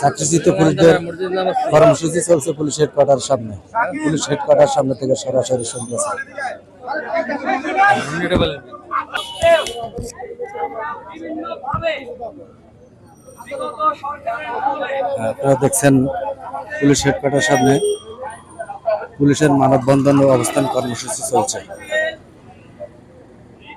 চাকরিচ্যুত পুলিশদের কর্মসূচি চলছে পুলিশ হেডকোয়ার্টার সামনে। পুলিশ হেডকোয়ার্টার সামনে থেকে সরাসরি শুনতেছে আপনারা দেখছেন পুলিশ হেডকোয়ার্টার সামনে। পুলিশের মানববন্ধন ও অবস্থান কর্মসূচি চলছে সরকারের সময় অর্থায়নে অন্তর্ভুক্ত করে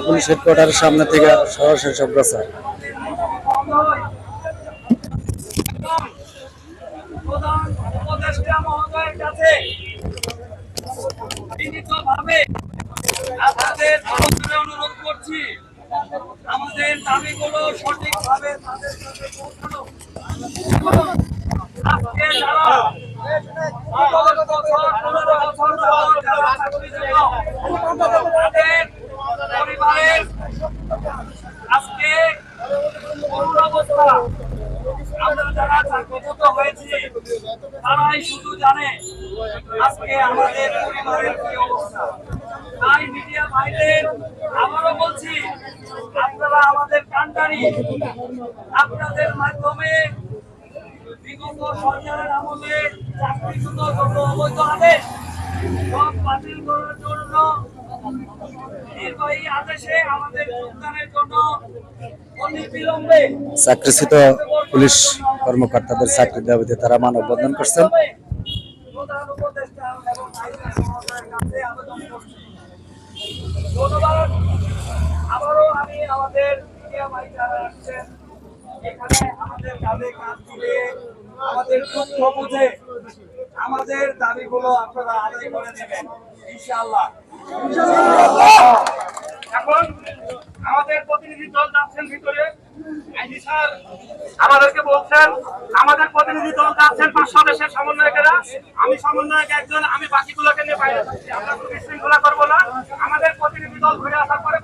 পুলিশ হেডকোয়ার্টারের সামনে থেকে সরাসরি প্রধান উপদেষ্টা আপনাদের অনুরোধ করছি। আমাদের দাবিগুলো সঠিকভাবে তাদের আজকে যারা পরিবারের তারাই শুধু জানে আজকে আমাদের পরিবারের কি অবস্থা। তাই মিডিয়া ভাইদের বলছি আপনারা আমাদের কান্ডারি আপনাদের মাধ্যমে বিগত সরকারের আমলে চাকরিচ্যুত যত অবৈধ আদেশ সব বাতিল করার জন্য নির্বাহী আদেশে আমাদের যোগদানের জন্য চাকরিচ্যুত পুলিশ কর্মকর্তাদের চাকরির দাবিতে তারা মানববন্ধন করছেন প্রধান উপদেষ্টা এবং আইনজীবী মহোদয়ের কাছে আবেদন করছি। ধন্যবাদ আবারও আমি আমাদের এখানে আমাদের মিলিয়ে আমাদের আমাদের দাবিগুলো আপনারা করে ইনশাআল্লাহ। এখন আমাদের প্রতিনিধি দল যাচ্ছেন ভিতরে। আইজি স্যার আমাদেরকে বলছেন, আমাদের প্রতিনিধি দল যাচ্ছেন পাঁচ সদস্যের সমন্বয়কেরা। আমি সমন্বয়ক একজন, আমি বাকিগুলোকে নিয়ে বাইরে যাচ্ছি। আমরা কোনো বিশৃঙ্খলা করব না। আমাদের প্রতিনিধি দল ঘুরে আসার পরে